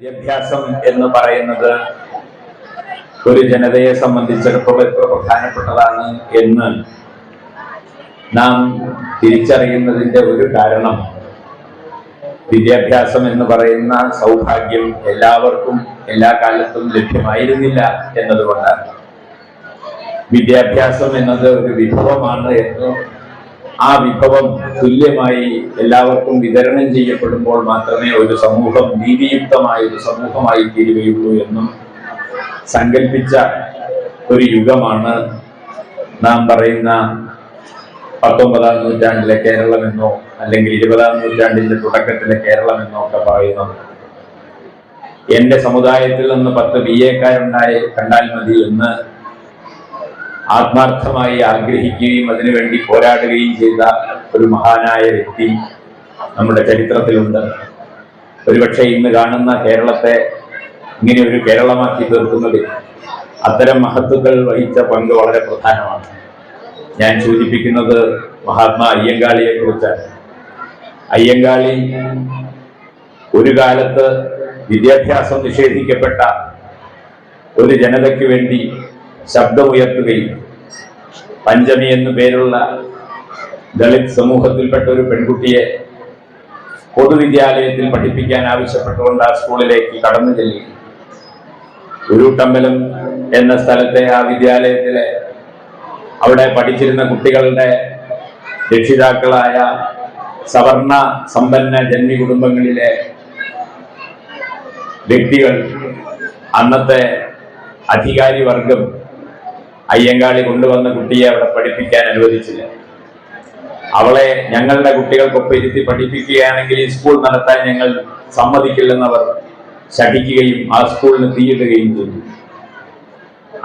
വിദ്യാഭ്യാസം എന്ന് പറയുന്നത് ഒരു ജനതയെ സംബന്ധിച്ചിടത്തോളം എത്ര പ്രധാനപ്പെട്ടതാണ് എന്ന് നാം തിരിച്ചറിയുന്നതിന്റെ ഒരു കാരണം വിദ്യാഭ്യാസം എന്ന് പറയുന്ന സൗഭാഗ്യം എല്ലാവർക്കും എല്ലാ കാലത്തും ലഭ്യമായിരുന്നില്ല എന്നതുകൊണ്ടാണ്. വിദ്യാഭ്യാസം എന്നത് ഒരു വിഭവമാണ് എന്ന് ആ വിഭവം തുല്യമായി എല്ലാവർക്കും വിതരണം ചെയ്യപ്പെടുമ്പോൾ മാത്രമേ ഒരു സമൂഹം നീതിയുക്തമായ ഒരു സമൂഹമായി തീരുകയുള്ളൂ എന്നും സങ്കല്പിച്ച ഒരു യുഗമാണ് നാം പറയുന്ന പത്തൊമ്പതാം നൂറ്റാണ്ടിലെ കേരളമെന്നോ അല്ലെങ്കിൽ ഇരുപതാം നൂറ്റാണ്ടിന്റെ തുടക്കത്തിലെ കേരളമെന്നോ ഒക്കെ പറയുന്നത് എന്റെ സമുദായത്തിൽ നിന്ന് പത്ത് ബി എക്കാരുണ്ടായി കണ്ടാൽ മതി എന്ന് ആത്മാർത്ഥമായി ആഗ്രഹിക്കുകയും അതിനുവേണ്ടി പോരാടുകയും ചെയ്ത ഒരു മഹാനായ വ്യക്തി നമ്മുടെ ചരിത്രത്തിലുണ്ട്. ഒരുപക്ഷെ ഇന്ന് കാണുന്ന കേരളത്തെ ഇങ്ങനെ ഒരു കേരളമാക്കി തീർക്കുന്നതിൽ അത്തരം മഹത്വങ്ങൾ വഹിച്ച പങ്ക് വളരെ പ്രധാനമാണ്. ഞാൻ സൂചിപ്പിക്കുന്നത് മഹാത്മാ അയ്യങ്കാളിയെ കുറിച്ചാണ്. അയ്യങ്കാളി ഒരു കാലത്ത് വിദ്യാഭ്യാസം നിഷേധിക്കപ്പെട്ട ഒരു ജനതയ്ക്ക് വേണ്ടി ശബ്ദമുയർത്തുകയും പഞ്ചമി എന്നു പേരുള്ള ദളിത് സമൂഹത്തിൽപ്പെട്ട ഒരു പെൺകുട്ടിയെ പൊതുവിദ്യാലയത്തിൽ പഠിപ്പിക്കാൻ ആവശ്യപ്പെട്ടുകൊണ്ട് ആ സ്കൂളിലേക്ക് കടന്നു ചെല്ലി. ഉരുട്ടമ്പലം എന്ന സ്ഥലത്തെ ആ വിദ്യാലയത്തിലെ അവിടെ പഠിച്ചിരുന്ന കുട്ടികളുടെ രക്ഷിതാക്കളായ സവർണ സമ്പന്ന ജന്മി കുടുംബങ്ങളിലെ വ്യക്തികൾ അന്നത്തെ അധികാരി വർഗം അയ്യങ്കാളി കൊണ്ടുവന്ന കുട്ടിയെ അവിടെ പഠിപ്പിക്കാൻ അനുവദിച്ചില്ല. അവളെ ഞങ്ങളുടെ കുട്ടികൾക്കൊപ്പം ഇരുത്തി പഠിപ്പിക്കുകയാണെങ്കിൽ ഈ സ്കൂൾ നടത്താൻ ഞങ്ങൾ സമ്മതിക്കില്ലെന്നവർ ശഠിക്കുകയും ആ സ്കൂളിന് തീയിടുകയും ചെയ്തു.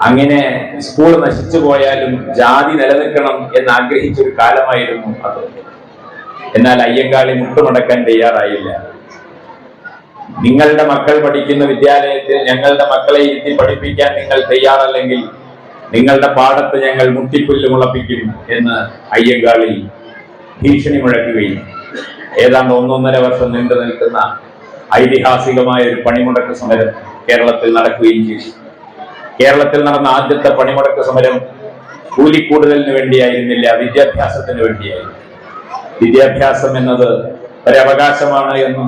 അങ്ങനെ സ്കൂൾ നശിച്ചു പോയാലും ജാതി നിലനിൽക്കണം എന്ന് ആഗ്രഹിച്ച ഒരു കാലമായിരുന്നു അത്. എന്നാൽ അയ്യങ്കാളി മുട്ടുമടക്കാൻ തയ്യാറായില്ല. നിങ്ങളുടെ മക്കൾ പഠിക്കുന്ന വിദ്യാലയത്തിൽ ഞങ്ങളുടെ മക്കളെ ഇരുത്തി പഠിപ്പിക്കാൻ നിങ്ങൾ തയ്യാറല്ലെങ്കിൽ നിങ്ങളുടെ പാടത്ത് ഞങ്ങൾ മുട്ടിപ്പുല്ല് മുളപ്പിക്കും എന്ന് അയ്യങ്കാളി ഭീഷണി മുഴക്കുകയും ഏതാണ്ട് ഒന്നൊന്നര വർഷം നീണ്ടു നിൽക്കുന്ന ഐതിഹാസികമായ ഒരു പണിമുടക്ക് സമരം കേരളത്തിൽ നടക്കുകയും ചെയ്തു. കേരളത്തിൽ നടന്ന ആദ്യത്തെ പണിമുടക്ക് സമരം കൂലിക്കൂടുതലിന് വേണ്ടിയായിരുന്നില്ല വിദ്യാഭ്യാസത്തിന് വേണ്ടിയായിരുന്നു. വിദ്യാഭ്യാസം എന്നത് ഒരവകാശമാണ് എന്നും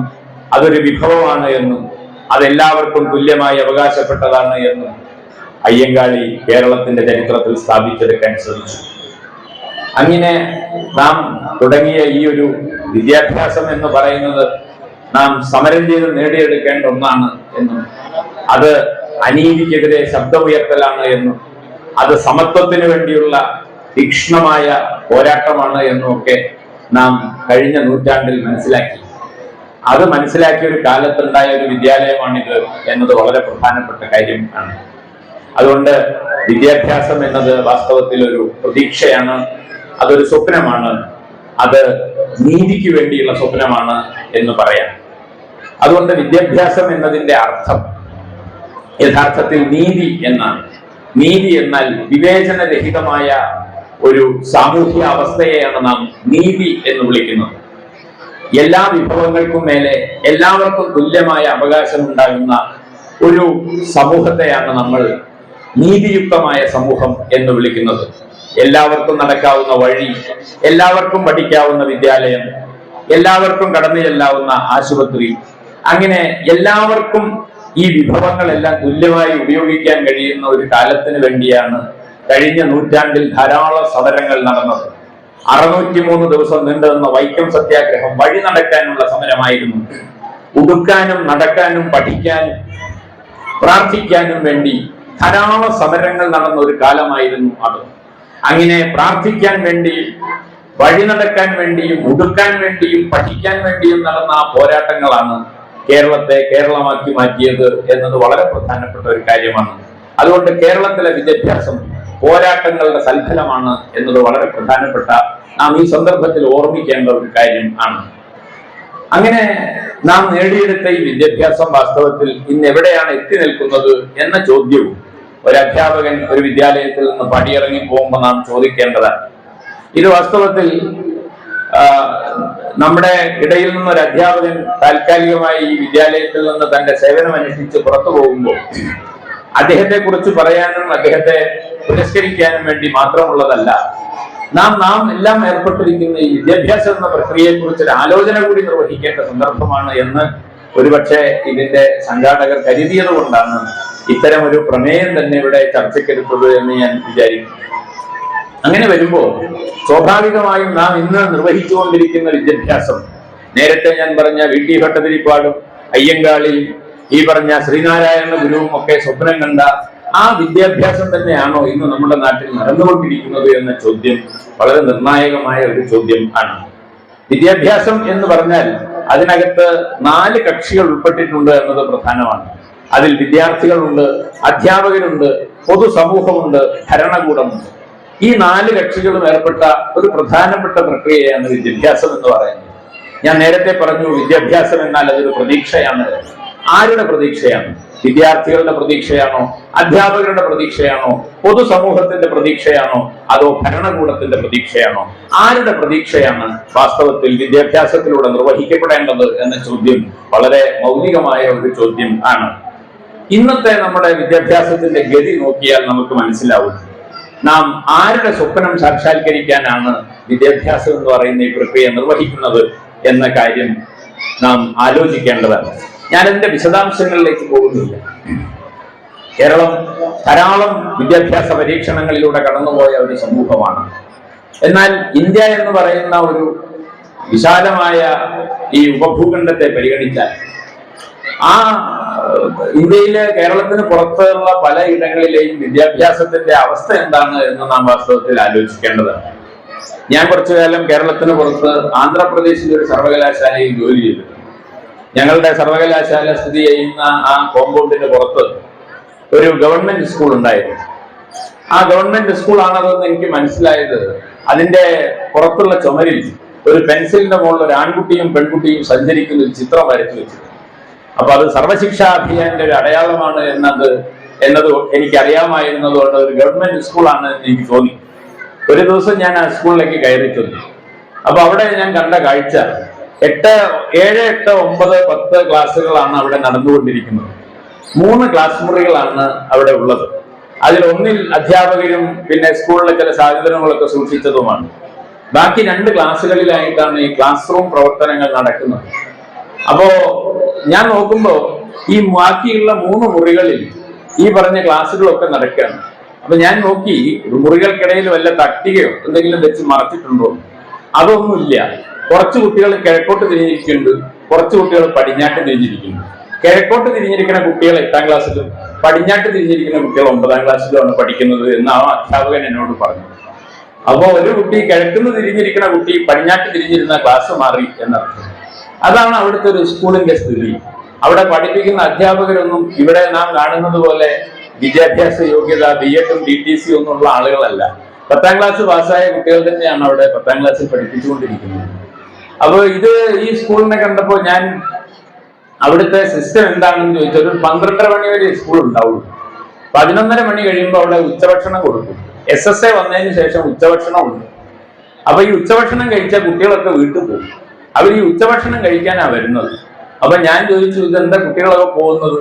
അതൊരു വിഭവമാണ് എന്നും അതെല്ലാവർക്കും തുല്യമായി അവകാശപ്പെട്ടതാണ് എന്നും അയ്യങ്കാളി കേരളത്തിന്റെ ചരിത്രത്തിൽ സ്ഥാപിച്ചെടുക്കാൻ ശ്രമിച്ചു. അങ്ങനെ നാം തുടങ്ങിയ ഈ ഒരു വിദ്യാഭ്യാസം എന്ന് പറയുന്നത് നാം സമരം ചെയ്ത് നേടിയെടുക്കേണ്ട ഒന്നാണ് എന്നും അത് അനീതിക്കെതിരെ ശബ്ദമുയർത്തലാണ് എന്നും അത് സമത്വത്തിന് വേണ്ടിയുള്ള തീക്ഷ്ണമായ പോരാട്ടമാണ് എന്നും ഒക്കെ നാം കഴിഞ്ഞ നൂറ്റാണ്ടിൽ മനസ്സിലാക്കി. അത് മനസ്സിലാക്കിയ ഒരു കാലത്തുണ്ടായ ഒരു വിദ്യാലയമാണിത് എന്നത് വളരെ പ്രധാനപ്പെട്ട കാര്യം ആണ്. അതുകൊണ്ട് വിദ്യാഭ്യാസം എന്നത് വാസ്തവത്തിൽ ഒരു പ്രതീക്ഷയാണ് അതൊരു സ്വപ്നമാണ് അത് നീതിക്ക് വേണ്ടിയുള്ള സ്വപ്നമാണ് എന്ന് പറയാം. അതുകൊണ്ട് വിദ്യാഭ്യാസം എന്നതിന്റെ അർത്ഥം യഥാർത്ഥത്തിൽ നീതി എന്നാണ്. നീതി എന്നാൽ വിവേചനരഹിതമായ ഒരു സാമൂഹ്യ അവസ്ഥയെയാണ് നാം നീതി എന്ന് വിളിക്കുന്നത്. എല്ലാ വിഭവങ്ങൾക്കും മേലെ എല്ലാവർക്കും തുല്യമായ അവകാശം ഉണ്ടാകുന്ന ഒരു സമൂഹത്തെയാണ് നമ്മൾ നീതിയുക്തമായ സമൂഹം എന്ന് വിളിക്കുന്നത്. എല്ലാവർക്കും നടക്കാവുന്ന വഴി എല്ലാവർക്കും പഠിക്കാവുന്ന വിദ്യാലയം എല്ലാവർക്കും കടന്നു ചെല്ലാവുന്ന ആശുപത്രി. അങ്ങനെ എല്ലാവർക്കും ഈ വിഭവങ്ങളെല്ലാം തുല്യമായി ഉപയോഗിക്കാൻ കഴിയുന്ന ഒരു കാലത്തിന് വേണ്ടിയാണ് കഴിഞ്ഞ നൂറ്റാണ്ടിൽ ധാരാളം സമരങ്ങൾ നടന്നത്. അറുന്നൂറ്റി മൂന്ന് ദിവസം നീണ്ടുനിന്ന വൈക്കം സത്യാഗ്രഹം വഴി നടക്കാനുള്ള സമരമായിരുന്നു. ഉടുക്കാനും നടക്കാനും പഠിക്കാനും പ്രാർത്ഥിക്കാനും വേണ്ടി ധാരാളം സമരങ്ങൾ നടന്ന ഒരു കാലമായിരുന്നു അത്. അങ്ങനെ പ്രാർത്ഥിക്കാൻ വേണ്ടി വഴി നടക്കാൻ വേണ്ടിയും ഉടുക്കാൻ വേണ്ടിയും പഠിക്കാൻ വേണ്ടിയും നടന്ന ആ പോരാട്ടങ്ങളാണ് കേരളത്തെ കേരളമാക്കി മാറ്റിയത് എന്നത് വളരെ പ്രധാനപ്പെട്ട ഒരു കാര്യമാണ്. അതുകൊണ്ട് കേരളത്തിലെ വിദ്യാഭ്യാസം പോരാട്ടങ്ങളുടെ സൽഫലമാണ് എന്നത് വളരെ പ്രധാനപ്പെട്ട നാം ഈ സന്ദർഭത്തിൽ ഓർമ്മിക്കേണ്ട ഒരു കാര്യം ആണ്. അങ്ങനെ നാം നേടിയെടുത്ത ഈ വിദ്യാഭ്യാസം വാസ്തവത്തിൽ ഇന്ന് എവിടെയാണ് എത്തി നിൽക്കുന്നത് എന്ന ചോദ്യവും ഒരു അധ്യാപകൻ ഒരു വിദ്യാലയത്തിൽ നിന്ന് പടിയിറങ്ങി പോകുമ്പോൾ നാം ചോദിക്കേണ്ടതാണ്. ഇത് വാസ്തവത്തിൽ നമ്മുടെ ഇടയിൽ നിന്ന് ഒരു അധ്യാപകൻ താൽക്കാലികമായി ഈ വിദ്യാലയത്തിൽ നിന്ന് തന്റെ സേവനം അനുഷ്ഠിച്ച് പുറത്തു പോകുമ്പോൾ അദ്ദേഹത്തെ കുറിച്ച് പറയാനും അദ്ദേഹത്തെ പുരസ്കരിക്കാനും വേണ്ടി മാത്രമുള്ളതല്ല നാം നാം എല്ലാം ഏർപ്പെട്ടിരിക്കുന്ന ഈ വിദ്യാഭ്യാസം എന്ന പ്രക്രിയയെ കുറിച്ച് ഒരു ആലോചന കൂടി നിർവഹിക്കേണ്ട സന്ദർഭമാണ് എന്ന് ഒരുപക്ഷെ ഇതിന്റെ സംഘാടകർ കരുതിയത് കൊണ്ടാണ് ഇത്തരം ഒരു പ്രമേയം തന്നെ ഇവിടെ ചർച്ചയ്ക്കെടുത്തത് എന്ന് ഞാൻ വിചാരിക്കുന്നു. അങ്ങനെ വരുമ്പോൾ സ്വാഭാവികമായും നാം ഇന്ന് നിർവഹിച്ചുകൊണ്ടിരിക്കുന്ന വിദ്യാഭ്യാസം നേരത്തെ ഞാൻ പറഞ്ഞ വി ടി ഭട്ടതിരിപ്പാടും അയ്യങ്കാളിയും ഈ പറഞ്ഞ ശ്രീനാരായണ ഗുരുവും ഒക്കെ സ്വപ്നം കണ്ട ആ വിദ്യാഭ്യാസം തന്നെയാണോ ഇന്ന് നമ്മുടെ നാട്ടിൽ നടന്നുകൊണ്ടിരിക്കുന്നത് എന്ന ചോദ്യം വളരെ നിർണായകമായ ഒരു ചോദ്യം ആണ്. വിദ്യാഭ്യാസം എന്ന് പറഞ്ഞാൽ അതിനകത്ത് നാല് കക്ഷികൾ ഉൾപ്പെട്ടിട്ടുണ്ട് എന്നത് പ്രധാനമാണ്. അതിൽ വിദ്യാർത്ഥികളുണ്ട് അധ്യാപകരുണ്ട് പൊതുസമൂഹമുണ്ട് ഭരണകൂടമുണ്ട്. ഈ നാല് കക്ഷികളും ഏർപ്പെട്ട ഒരു പ്രധാനപ്പെട്ട പ്രക്രിയയാണ് വിദ്യാഭ്യാസം എന്ന് പറയുന്നത്. ഞാൻ നേരത്തെ പറഞ്ഞു വിദ്യാഭ്യാസം എന്നാൽ അതൊരു പ്രതീക്ഷയാണ്. ആരുടെ പ്രതീക്ഷയാണ്? വിദ്യാർത്ഥികളുടെ പ്രതീക്ഷയാണോ? അധ്യാപകരുടെ പ്രതീക്ഷയാണോ? പൊതുസമൂഹത്തിന്റെ പ്രതീക്ഷയാണോ? അതോ ഭരണകൂടത്തിന്റെ പ്രതീക്ഷയാണോ? ആരുടെ പ്രതീക്ഷയാണ് വാസ്തവത്തിൽ വിദ്യാഭ്യാസത്തിലൂടെ നിർവഹിക്കപ്പെടേണ്ടത് എന്ന ചോദ്യം വളരെ മൗലികമായ ഒരു ചോദ്യം ആണ്. ഇന്നത്തെ നമ്മുടെ വിദ്യാഭ്യാസത്തിന്റെ ഗതി നോക്കിയാൽ നമുക്ക് മനസ്സിലാവും. നാം ആരുടെ സ്വപ്നം സാക്ഷാത്കരിക്കാനാണ് വിദ്യാഭ്യാസം എന്ന് പറയുന്ന ഈ പ്രക്രിയ നിർവഹിക്കുന്നത് എന്ന കാര്യം നാം ആലോചിക്കേണ്ടതാണ് ഞാൻ എന്റെ വിശദാംശങ്ങളിലേക്ക് പോകുന്നില്ല. കേരളം ധാരാളം വിദ്യാഭ്യാസ പരീക്ഷണങ്ങളിലൂടെ കടന്നുപോയ ഒരു സമൂഹമാണ്. എന്നാൽ ഇന്ത്യ എന്ന് പറയുന്ന ഒരു വിശാലമായ ഈ ഉപഭൂഖണ്ഡത്തെ പരിഗണിച്ചാൽ ആ ഇന്ത്യയിലെ കേരളത്തിന് പുറത്തുള്ള പല ഇടങ്ങളിലെയും വിദ്യാഭ്യാസത്തിന്റെ അവസ്ഥ എന്താണ് എന്ന് നാം വാസ്തവത്തിൽ ആലോചിക്കേണ്ടതാണ്. ഞാൻ കുറച്ചു കാലം കേരളത്തിന് പുറത്ത് ആന്ധ്രാപ്രദേശിലെ ഒരു സർവകലാശാലയിൽ ജോലി ചെയ്തു. ഞങ്ങളുടെ സർവകലാശാല സ്ഥിതി ചെയ്യുന്ന ആ കോമ്പൗണ്ടിന് പുറത്ത് ഒരു ഗവൺമെന്റ് സ്കൂൾ ഉണ്ടായിരുന്നു. ആ ഗവൺമെന്റ് സ്കൂൾ ആണതെന്ന് എനിക്ക് മനസ്സിലായത് അതിന്റെ പുറത്തുള്ള ചുമരിൽ ഒരു പെൻസിലിന്റെ മുകളിൽ ഒരു ആൺകുട്ടിയും പെൺകുട്ടിയും സഞ്ചരിക്കുന്ന ഒരു ചിത്രം വരച്ചു വെച്ചു അപ്പൊ അത് സർവശിക്ഷാ അഭിയാന്റെ ഒരു അടയാളമാണ് എന്നത് എന്നത് എനിക്ക് അറിയാമായിരുന്നത് ഒരു ഗവൺമെന്റ് സ്കൂളാണ് എന്ന് എനിക്ക് തോന്നി. ഒരു ദിവസം ഞാൻ ആ സ്കൂളിലേക്ക് കയറി ചെന്നു അപ്പൊ അവിടെ ഞാൻ കണ്ട കാഴ്ച എട്ട് ഏഴ് എട്ട് ഒമ്പത് പത്ത് ക്ലാസ്സുകളാണ് അവിടെ നടന്നുകൊണ്ടിരിക്കുന്നത്. മൂന്ന് ക്ലാസ് മുറികളാണ് അവിടെ ഉള്ളത്. അതിൽ ഒന്നിൽ അധ്യാപകരും പിന്നെ സ്കൂളിലെ ചില സാഹചര്യങ്ങളൊക്കെ സൂക്ഷിച്ചതുമാണ്. ബാക്കി രണ്ട് ക്ലാസ്സുകളിലായിട്ടാണ് ഈ ക്ലാസ് റൂം പ്രവർത്തനങ്ങൾ നടക്കുന്നത്. അപ്പോ ഞാൻ നോക്കുമ്പോ ഈ ബാക്കിയുള്ള മൂന്ന് മുറികളിൽ ഈ പറഞ്ഞ ക്ലാസ്സുകളൊക്കെ നടക്കുകയാണ്. അപ്പൊ ഞാൻ നോക്കി മുറികൾക്കിടയിൽ വല്ല തട്ടികയോ എന്തെങ്കിലും വെച്ച് മറച്ചിട്ടുണ്ടോ? അതൊന്നുമില്ല. കുറച്ച് കുട്ടികൾ കിഴക്കോട്ട് തിരിഞ്ഞിരിക്കുന്നുണ്ട്. കുറച്ച് കുട്ടികൾ പടിഞ്ഞാട്ട് തിരിഞ്ഞിരിക്കുന്നു. കിഴക്കോട്ട് തിരിഞ്ഞിരിക്കുന്ന കുട്ടികൾ എട്ടാം ക്ലാസ്സിലും പടിഞ്ഞാട്ട് തിരിഞ്ഞിരിക്കുന്ന കുട്ടികൾ ഒമ്പതാം ക്ലാസ്സിലുമാണ് പഠിക്കുന്നത് എന്ന് ആ അധ്യാപകൻ എന്നോട് പറഞ്ഞു. അപ്പോ ഒരു കുട്ടി കിഴക്കുന്ന് തിരിഞ്ഞിരിക്കുന്ന കുട്ടി പടിഞ്ഞാട്ട് തിരിഞ്ഞിരുന്ന ക്ലാസ് മാറി എന്നർത്ഥം. അതാണ് അവിടുത്തെ ഒരു സ്കൂളിന്റെ സ്ഥിതി. അവിടെ പഠിപ്പിക്കുന്ന അധ്യാപകരൊന്നും ഇവിടെ നാം കാണുന്നത് പോലെ വിദ്യാഭ്യാസ യോഗ്യത ബി എഡും ഡി ടി സി ഒന്നും ഉള്ള ആളുകളല്ല. പത്താം ക്ലാസ് പാസ്സായ കുട്ടികൾ തന്നെയാണ് അവിടെ പത്താം ക്ലാസ്സിൽ പഠിപ്പിച്ചുകൊണ്ടിരിക്കുന്നത്. അപ്പോൾ ഇത് ഈ സ്കൂളിനെ കണ്ടപ്പോൾ ഞാൻ അവിടുത്തെ സിസ്റ്റം എന്താണെന്ന് ചോദിച്ചാൽ ഒരു പന്ത്രണ്ടര മണി വരെ സ്കൂൾ ഉണ്ടാവുള്ളൂ പതിനൊന്നര മണി കഴിയുമ്പോൾ അവിടെ ഉച്ചഭക്ഷണം കൊടുക്കും. എസ് എസ് എ വന്നതിന് ശേഷം ഉച്ചഭക്ഷണം ഉണ്ട്. അപ്പൊ ഈ ഉച്ചഭക്ഷണം കഴിച്ച കുട്ടികളൊക്കെ വീട്ടിൽ പോകും. അവർ ഈ ഉച്ചഭക്ഷണം കഴിക്കാനാ വരുന്നത്. അപ്പൊ ഞാൻ ചോദിച്ചു ഇതെന്താ കുട്ടികളൊക്കെ പോകുന്നത്?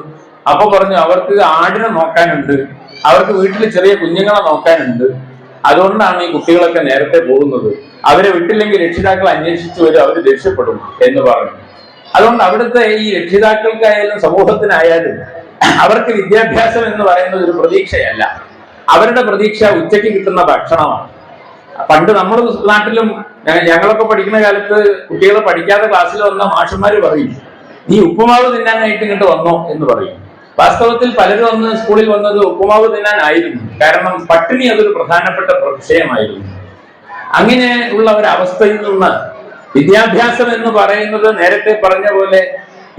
അപ്പൊ പറഞ്ഞു അവർക്ക് ആടിനെ നോക്കാനുണ്ട്. അവർക്ക് വീട്ടിൽ ചെറിയ കുഞ്ഞുങ്ങളെ നോക്കാനുണ്ട്. അതുകൊണ്ടാണ് ഈ കുട്ടികളൊക്കെ നേരത്തെ പോകുന്നത്. അവരെ വിട്ടില്ലെങ്കിൽ രക്ഷിതാക്കൾ അന്വേഷിച്ചു വരും അവർ രക്ഷപ്പെടും എന്ന് പറഞ്ഞു. അതുകൊണ്ട് അവിടുത്തെ ഈ രക്ഷിതാക്കൾക്കായാലും സമൂഹത്തിനായാലും അവർക്ക് വിദ്യാഭ്യാസം എന്ന് പറയുന്നത് ഒരു പ്രതീക്ഷയല്ല. അവരുടെ പ്രതീക്ഷ ഉച്ചയ്ക്ക് കിട്ടുന്ന ഭക്ഷണമാണ്. പണ്ട് നമ്മുടെ നാട്ടിലും ഞങ്ങളൊക്കെ പഠിക്കുന്ന കാലത്ത് കുട്ടികളെ പഠിക്കാതെ ക്ലാസ്സിൽ വന്ന മാഷന്മാര് പറയും നീ ഉപ്പുമാവ് തിന്നാനായിട്ട് ഇങ്ങോട്ട് വന്നോ? എന്ന് പറയും. വാസ്തവത്തിൽ പലരും അന്ന് സ്കൂളിൽ വന്നത് ഉപ്പുമാവ് തിന്നാനായിരുന്നു. കാരണം പട്ടിണി അതൊരു പ്രധാനപ്പെട്ട വിഷയമായിരുന്നു അങ്ങനെ ഉള്ള ഒരു അവസ്ഥയിൽ നിന്ന് വിദ്യാഭ്യാസം എന്ന് പറയുന്നത് നേരത്തെ പറഞ്ഞ പോലെ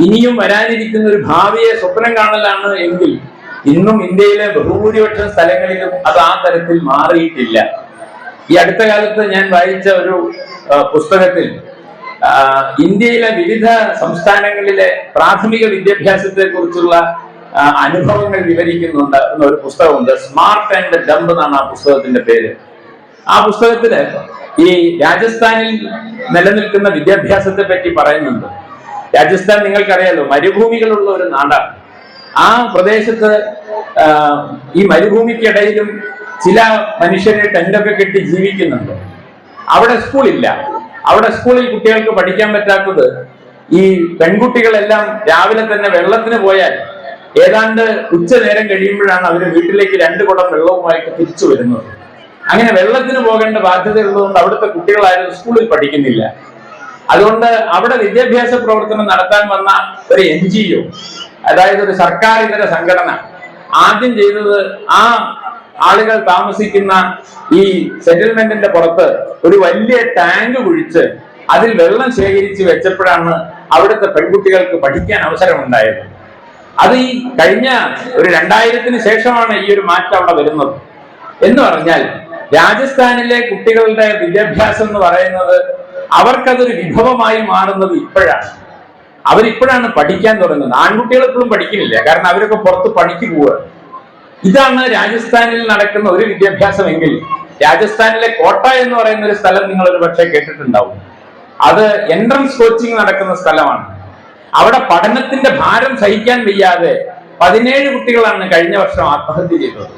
ഇനിയും വരാനിരിക്കുന്ന ഒരു ഭാവിയെ സ്വപ്നം കാണലാണ് എങ്കിൽ ഇന്നും ഇന്ത്യയിലെ ബഹുഭൂരിപക്ഷം സ്ഥലങ്ങളിലും അത് ആ തരത്തിൽ മാറിയിട്ടില്ല. ഈ അടുത്ത കാലത്ത് ഞാൻ വായിച്ച ഒരു പുസ്തകത്തിൽ ഇന്ത്യയിലെ വിവിധ സംസ്ഥാനങ്ങളിലെ പ്രാഥമിക വിദ്യാഭ്യാസത്തെ കുറിച്ചുള്ള അനുഭവങ്ങൾ വിവരിക്കുന്നുണ്ട് എന്നൊരു പുസ്തകമുണ്ട്. സ്മാർട്ട് ആൻഡ് ഡംബ് എന്നാണ് ആ പുസ്തകത്തിന്റെ പേര്. ആ പുസ്തകത്തിൽ ഈ രാജസ്ഥാനിൽ നിലനിൽക്കുന്ന വിദ്യാഭ്യാസത്തെ പറ്റി പറയുന്നുണ്ട്. രാജസ്ഥാൻ നിങ്ങൾക്കറിയാലോ മരുഭൂമികളുള്ള ഒരു നാടാണ്. ആ പ്രദേശത്ത് ഈ മരുഭൂമിക്കിടയിലും ചില മനുഷ്യരെ ടെന്റൊക്കെ കെട്ടി ജീവിക്കുന്നുണ്ട്. അവിടെ സ്കൂളില്ല. അവിടെ സ്കൂളിൽ കുട്ടികൾക്ക് പഠിക്കാൻ പറ്റാത്തത് ഈ പെൺകുട്ടികളെല്ലാം രാവിലെ തന്നെ വെള്ളത്തിന് പോയാൽ ഏതാണ്ട് ഉച്ച നേരം കഴിയുമ്പോഴാണ് അവർ വീട്ടിലേക്ക് രണ്ട് കുടം വെള്ളവുമായിട്ട് തിരിച്ചു വരുന്നത്. അങ്ങനെ വെള്ളത്തിന് പോകേണ്ട ബാധ്യത ഉള്ളതുകൊണ്ട് അവിടുത്തെ കുട്ടികളാരും സ്കൂളിൽ പഠിക്കുന്നില്ല. അതുകൊണ്ട് അവിടെ വിദ്യാഭ്യാസ പ്രവർത്തനം നടത്താൻ വന്ന ഒരു എൻ ജി ഒ അതായത് ഒരു സർക്കാർ ഇതര സംഘടന ആദ്യം ചെയ്തത് ആ ആളുകൾ താമസിക്കുന്ന ഈ സെറ്റിൽമെന്റിന്റെ പുറത്ത് ഒരു വലിയ ടാങ്ക് കുഴിച്ച് അതിൽ വെള്ളം ശേഖരിച്ച് വെച്ചപ്പോഴാണ് അവിടുത്തെ പെൺകുട്ടികൾക്ക് പഠിക്കാൻ അവസരമുണ്ടായത്. അത് ഈ കഴിഞ്ഞ ഒരു രണ്ടായിരത്തിന് ശേഷമാണ് ഈ ഒരു മാറ്റം അവിടെ വരുന്നത്. എന്ന് പറഞ്ഞാൽ രാജസ്ഥാനിലെ കുട്ടികളുടെ വിദ്യാഭ്യാസം എന്ന് പറയുന്നത് അവർക്കതൊരു വിഭവമായി മാറുന്നത് ഇപ്പോഴാണ്. അവരിപ്പോഴാണ് പഠിക്കാൻ തുടങ്ങുന്നത്. ആൺകുട്ടികൾ ഇപ്പോഴും പഠിക്കുന്നില്ല. കാരണം അവരൊക്കെ പുറത്ത് പണിക്ക് പോവുക ഇതാണ് രാജസ്ഥാനിൽ നടക്കുന്ന ഒരു വിദ്യാഭ്യാസമെങ്കിൽ രാജസ്ഥാനിലെ കോട്ട എന്ന് പറയുന്ന ഒരു സ്ഥലം നിങ്ങൾ ഒരു പക്ഷേ കേട്ടിട്ടുണ്ടാവും. അത് എൻട്രൻസ് കോച്ചിങ് നടക്കുന്ന സ്ഥലമാണ്. അവിടെ പഠനത്തിന്റെ ഭാരം സഹിക്കാൻ വയ്യാതെ പതിനേഴ് കുട്ടികളാണ് കഴിഞ്ഞ വർഷം ആത്മഹത്യ ചെയ്തത്.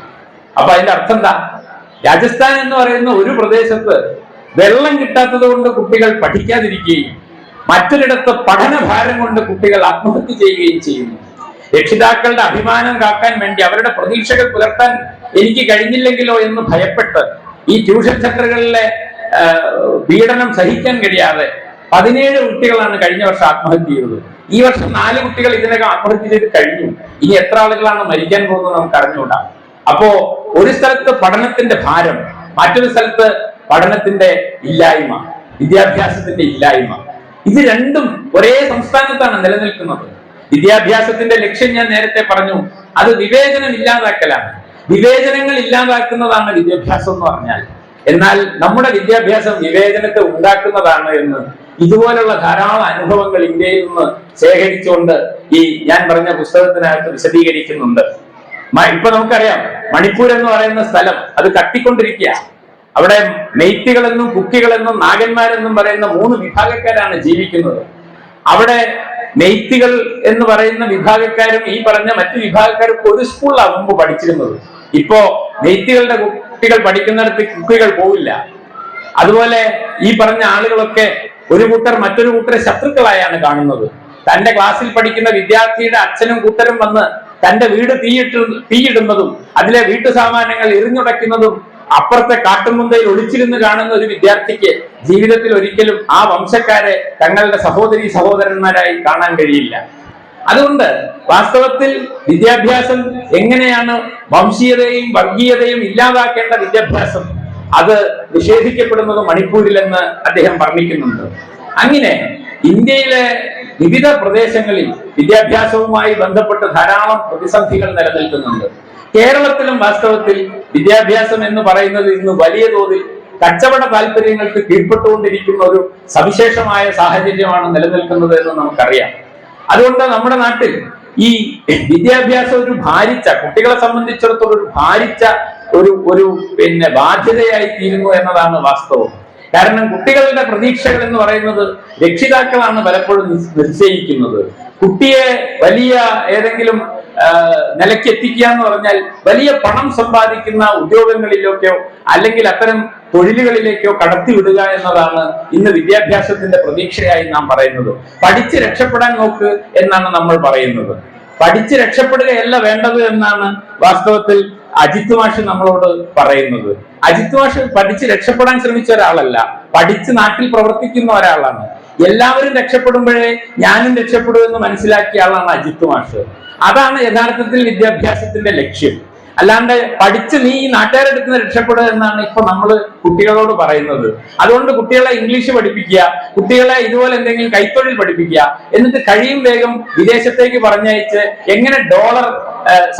അപ്പൊ അതിന്റെ അർത്ഥം എന്താ? രാജസ്ഥാൻ എന്ന് പറയുന്ന ഒരു പ്രദേശത്ത് വെള്ളം കിട്ടാത്തത് കൊണ്ട് കുട്ടികൾ പഠിക്കാതിരിക്കുകയും മറ്റൊരിടത്ത് പഠനഭാരം കൊണ്ട് കുട്ടികൾ ആത്മഹത്യ ചെയ്യുകയും ചെയ്യുന്നു. രക്ഷിതാക്കളുടെ അഭിമാനം കാക്കാൻ വേണ്ടി അവരുടെ പ്രതീക്ഷകൾ പുലർത്താൻ എനിക്ക് കഴിഞ്ഞില്ലെങ്കിലോ എന്ന് ഭയപ്പെട്ട് ഈ ട്യൂഷൻ സെന്ററുകളിലെ പീഡനം സഹിക്കാൻ കഴിയാതെ പതിനേഴ് കുട്ടികളാണ് കഴിഞ്ഞ വർഷം ആത്മഹത്യ ചെയ്തത്. ഈ വർഷം നാല് കുട്ടികൾ ഇതിനകം ആത്മഹത്യ ചെയ്ത് കഴിഞ്ഞു. ഇനി എത്ര ആളുകളാണ് മരിക്കാൻ പോകുന്നത് നമുക്ക് അറിഞ്ഞുകൂടാ. അപ്പോ ഒരു സ്ഥലത്ത് പഠനത്തിന്റെ ഭാരം മറ്റൊരു സ്ഥലത്ത് പഠനത്തിന്റെ ഇല്ലായ്മ വിദ്യാഭ്യാസത്തിന്റെ ഇല്ലായ്മ. ഇത് രണ്ടും ഒരേ സംസ്ഥാനത്താണ് നിലനിൽക്കുന്നത്. വിദ്യാഭ്യാസത്തിന്റെ ലക്ഷ്യം ഞാൻ നേരത്തെ പറഞ്ഞു. അത് വിവേചനം ഇല്ലാതാക്കലാണ്. വിവേചനങ്ങൾ ഇല്ലാതാക്കുന്നതാണ് വിദ്യാഭ്യാസം എന്ന് പറഞ്ഞാൽ. എന്നാൽ നമ്മുടെ വിദ്യാഭ്യാസം വിവേചനത്തെ ഉണ്ടാക്കുന്നതാണ് എന്ന് ഇതുപോലുള്ള ധാരാളം അനുഭവങ്ങൾ ഇന്ത്യയിൽ നിന്ന് ശേഖരിച്ചുകൊണ്ട് ഈ ഞാൻ പറഞ്ഞ പുസ്തകത്തിനകത്ത് വിശദീകരിക്കുന്നുണ്ട്. ഇപ്പൊ നമുക്കറിയാം മണിപ്പൂർ എന്ന് പറയുന്ന സ്ഥലം അത് കത്തിക്കൊണ്ടിരിക്കുക അവിടെ മെയ്ത്തികളെന്നും കുക്കികളെന്നും നാഗന്മാരെന്നും പറയുന്ന മൂന്ന് വിഭാഗക്കാരാണ് ജീവിക്കുന്നത്. അവിടെ നെയ്ത്തികൾ എന്ന് പറയുന്ന വിഭാഗക്കാരും ഈ പറഞ്ഞ മറ്റു വിഭാഗക്കാരും ഒരു സ്കൂളിലാണ് മുമ്പ് പഠിച്ചിരുന്നത്. ഇപ്പോ നെയ്ത്തികളുടെ കുട്ടികൾ പഠിക്കുന്നിടത്ത് കുക്കികൾ പോവില്ല. അതുപോലെ ഈ പറഞ്ഞ ആളുകളൊക്കെ ഒരു കൂട്ടർ മറ്റൊരു കൂട്ടരെ ശത്രുക്കളായാണ് കാണുന്നത്. തന്റെ ക്ലാസ്സിൽ പഠിക്കുന്ന വിദ്യാർത്ഥിയുടെ അച്ഛനും കൂട്ടരും വന്ന് തന്റെ വീട് തീയിട്ട് തീയിടുന്നതും അതിലെ വീട്ടു സാമാനങ്ങൾ എറിഞ്ഞുടയ്ക്കുന്നതും അപ്പുറത്തെ കാട്ടുമുന്തയിൽ ഒളിച്ചിരുന്ന് കാണുന്ന ഒരു വിദ്യാർത്ഥിക്ക് ജീവിതത്തിൽ ഒരിക്കലും ആ വംശക്കാരെ തങ്ങളുടെ സഹോദരി സഹോദരന്മാരായി കാണാൻ കഴിയില്ല. അതുകൊണ്ട് വാസ്തവത്തിൽ വിദ്യാഭ്യാസം എങ്ങനെയാണ് വംശീയതയും വർഗീയതയും ഇല്ലാതാക്കേണ്ട വിദ്യാഭ്യാസം അത് നിഷേധിക്കപ്പെടുന്നത് മണിപ്പൂരിലെന്ന് അദ്ദേഹം വർണിക്കുന്നുണ്ട്. അങ്ങനെ ഇന്ത്യയിലെ വിവിധ പ്രദേശങ്ങളിൽ വിദ്യാഭ്യാസവുമായി ബന്ധപ്പെട്ട് ധാരാളം പ്രതിസന്ധികൾ നിലനിൽക്കുന്നുണ്ട്. കേരളത്തിലും വാസ്തവത്തിൽ വിദ്യാഭ്യാസം എന്ന് പറയുന്നത് ഇന്ന് വലിയ തോതിൽ കച്ചവട താല്പര്യങ്ങൾക്ക് കീഴ്പ്പെട്ടുകൊണ്ടിരിക്കുന്ന ഒരു സവിശേഷമായ സാഹചര്യമാണ് നിലനിൽക്കുന്നത് എന്ന് നമുക്കറിയാം. അതുകൊണ്ട് നമ്മുടെ നാട്ടിൽ ഈ വിദ്യാഭ്യാസം ഒരു ഭാരിച്ച കുട്ടികളെ സംബന്ധിച്ചിടത്തോളം ഒരു ഭാരിച്ച ഒരു ഒരു പിന്നെ ബാധ്യതയായി തീരുന്നു എന്നതാണ് വാസ്തവം. കാരണം കുട്ടികളുടെ പ്രതീക്ഷകൾ എന്ന് പറയുന്നത് രക്ഷിതാക്കളാണ് പലപ്പോഴും നിശ്ചയിക്കുന്നത് കുട്ടിയെ വലിയ ഏതെങ്കിലും ആ, നിലയ്ക്ക് എത്തിക്കുക എന്ന് പറഞ്ഞാൽ വലിയ പണം സമ്പാദിക്കുന്ന ഉദ്യോഗങ്ങളിലേക്കോ അല്ലെങ്കിൽ അത്തരം തൊഴിലുകളിലേക്കോ കടത്തിവിടുക എന്നതാണ് ഇന്ന് വിദ്യാഭ്യാസത്തിന്റെ പ്രതീക്ഷയായി നാം പറയുന്നത്. പഠിച്ച് രക്ഷപ്പെടാൻ നോക്ക് എന്നാണ് നമ്മൾ പറയുന്നത്. പഠിച്ച് രക്ഷപ്പെടുകയല്ല വേണ്ടത് എന്നാണ് വാസ്തവത്തിൽ അജിത് മാഷ് നമ്മളോട് പറയുന്നത്. അജിത് മാഷ് പഠിച്ച് രക്ഷപ്പെടാൻ ശ്രമിച്ച ഒരാളല്ല. പഠിച്ച് നാട്ടിൽ പ്രവർത്തിക്കുന്ന ഒരാളാണ്. എല്ലാവരും രക്ഷപ്പെടുമ്പോഴേ ഞാനും രക്ഷപ്പെടൂ എന്ന് മനസ്സിലാക്കിയ ആളാണ് അജിത് മാഷ്. അതാണ് യഥാർത്ഥത്തിൽ വിദ്യാഭ്യാസത്തിന്റെ ലക്ഷ്യം. അല്ലാണ്ട് പഠിച്ച് നീ ഈ നാട്ടുകാരെടുക്കുന്ന രക്ഷപ്പെടുക എന്നാണ് ഇപ്പൊ നമ്മൾ കുട്ടികളോട് പറയുന്നത്. അതുകൊണ്ട് കുട്ടികളെ ഇംഗ്ലീഷ് പഠിപ്പിക്കുക കുട്ടികളെ ഇതുപോലെ എന്തെങ്കിലും കൈത്തൊഴിൽ പഠിപ്പിക്കുക എന്നിട്ട് കഴിയും വേഗം വിദേശത്തേക്ക് പറഞ്ഞയച്ച് എങ്ങനെ ഡോളർ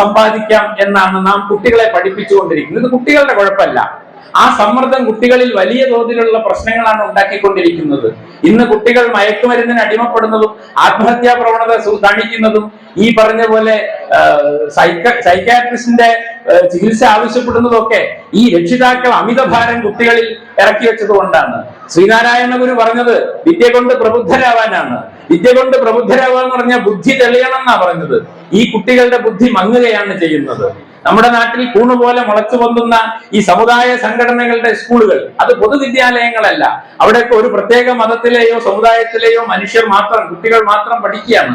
സമ്പാദിക്കാം എന്നാണ് നാം കുട്ടികളെ പഠിപ്പിച്ചുകൊണ്ടിരിക്കുന്നത്. ഇത് കുട്ടികളുടെ കുഴപ്പമല്ല. ആ സമ്മർദ്ദം കുട്ടികളിൽ വലിയ തോതിലുള്ള പ്രശ്നങ്ങളാണ് ഉണ്ടാക്കിക്കൊണ്ടിരിക്കുന്നത്. ഇന്ന് കുട്ടികൾ മയക്കുമരുന്നിന് അടിമപ്പെടുന്നതും ആത്മഹത്യാ പ്രവണത കാണിക്കുന്നതും ഈ പറഞ്ഞ പോലെ സൈക്ക സൈക്കാട്രിസ്റ്റിന്റെ ചികിത്സ ആവശ്യപ്പെടുന്നതൊക്കെ ഈ രക്ഷിതാക്കൾ അമിതഭാരം കുട്ടികളിൽ ഇറക്കി വെച്ചത് കൊണ്ടാണ്. ശ്രീനാരായണ ഗുരു പറഞ്ഞത് വിദ്യ കൊണ്ട് പ്രബുദ്ധരാവാനാണ്. വിദ്യ കൊണ്ട് പ്രബുദ്ധരാവുക എന്ന് പറഞ്ഞാൽ ബുദ്ധി തെളിയണം എന്നാ പറഞ്ഞത്. ഈ കുട്ടികളുടെ ബുദ്ധി മങ്ങുകയാണ് ചെയ്യുന്നത്. നമ്മുടെ നാട്ടിൽ കൂണുപോലെ മുളച്ചു പൊന്തുന്ന ഈ സമുദായ സംഘടനകളുടെ സ്കൂളുകൾ അത് പൊതുവിദ്യാലയങ്ങളല്ല. അവിടെയൊക്കെ ഒരു പ്രത്യേക മതത്തിലെയോ സമുദായത്തിലെയോ മനുഷ്യർ മാത്രം കുട്ടികൾ മാത്രം പഠിക്കുകയാണ്.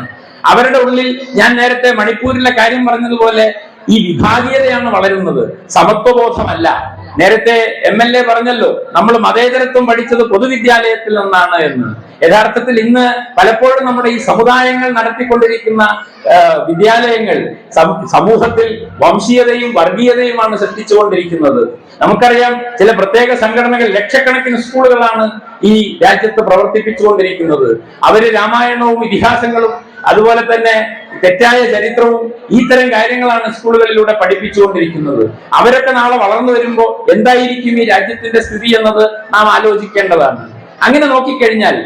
അവരുടെ ഉള്ളിൽ ഞാൻ നേരത്തെ മണിപ്പൂരിലെ കാര്യം പറഞ്ഞതുപോലെ ഈ വിഭാഗീയതയാണ് വളരുന്നത്. സമത്വബോധമല്ല. നേരത്തെ എം എൽ എ പറഞ്ഞല്ലോ നമ്മൾ മതേതരത്വം പഠിച്ചത് പൊതുവിദ്യാലയത്തിൽ നിന്നാണ് എന്ന്. യഥാർത്ഥത്തിൽ ഇന്ന് പലപ്പോഴും നമ്മുടെ ഈ സമുദായങ്ങൾ നടത്തിക്കൊണ്ടിരിക്കുന്ന വിദ്യാലയങ്ങൾ സമൂഹത്തിൽ വംശീയതയും വർഗീയതയുമാണ് സൃഷ്ടിച്ചുകൊണ്ടിരിക്കുന്നത്. നമുക്കറിയാം ചില പ്രത്യേക സംഘടനകൾ ലക്ഷക്കണക്കിന് സ്കൂളുകളാണ് ഈ രാജ്യത്ത് പ്രവർത്തിപ്പിച്ചുകൊണ്ടിരിക്കുന്നത്. അവർ രാമായണവും ഇതിഹാസങ്ങളും അതുപോലെ തന്നെ തെറ്റായ ചരിത്രവും ഇത്തരം കാര്യങ്ങളാണ് സ്കൂളുകളിലൂടെ പഠിപ്പിച്ചുകൊണ്ടിരിക്കുന്നത്. അവരൊക്കെ നാളെ വളർന്നു വരുമ്പോൾ എന്തായിരിക്കും ഈ രാജ്യത്തിന്റെ സ്ഥിതി എന്നത് നാം ആലോചിക്കേണ്ടതാണ്. അങ്ങനെ നോക്കിക്കഴിഞ്ഞാൽ